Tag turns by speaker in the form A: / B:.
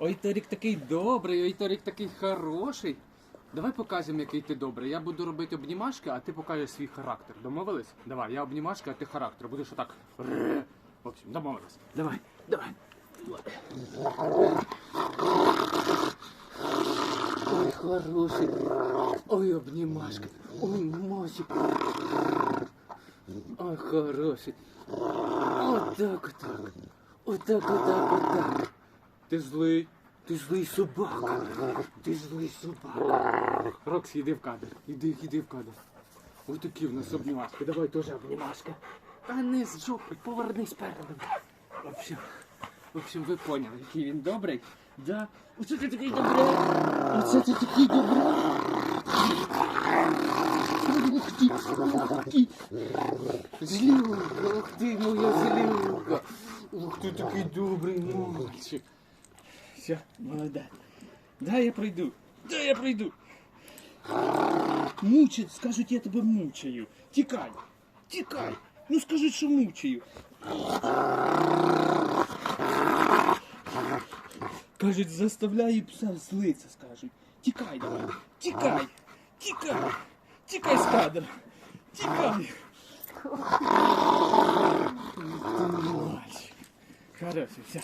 A: Ой, Торік такий добрий, ой, Торік такий хороший. Давай покажемо, який ти добрий. Я буду робити обнімашки, а ти покажеш свій характер. Домовились? Давай, я обнімашки, а ти характер. Будеш отак. В общем, домовились. Давай, давай. Ой, хороший. Ой, обнімашка. Ой, мосик. Ой, хороший. Отак, отак. Отак, отак, отак. Ти злий. Ти злий собака. Ти злий собака. Рокс, іди в кадр. Іди, іди в кадр. Ой, такі в нас обнімашки. Давай теж обнімашка. Та не з жопи, повернись передом. В общем, в общем, ви поняли, який він добрий. Да. Оце ти такий добрий. Оце ти такий добрий. Злюка, ух ти, моя злюка. Ух ти такий добрий мальчик. Все, молодець. Да, я пройду. Да, я пройду. Мучать, скажуть, я тебе мучаю. Тікай, тікай. Ну скажи, що мучаю. Кажуть, заставляю пса злиться, скажуть. Тікай давай, тікай, тікай, тікай з кадра, тікай. Ти мальчик. Хороший, все.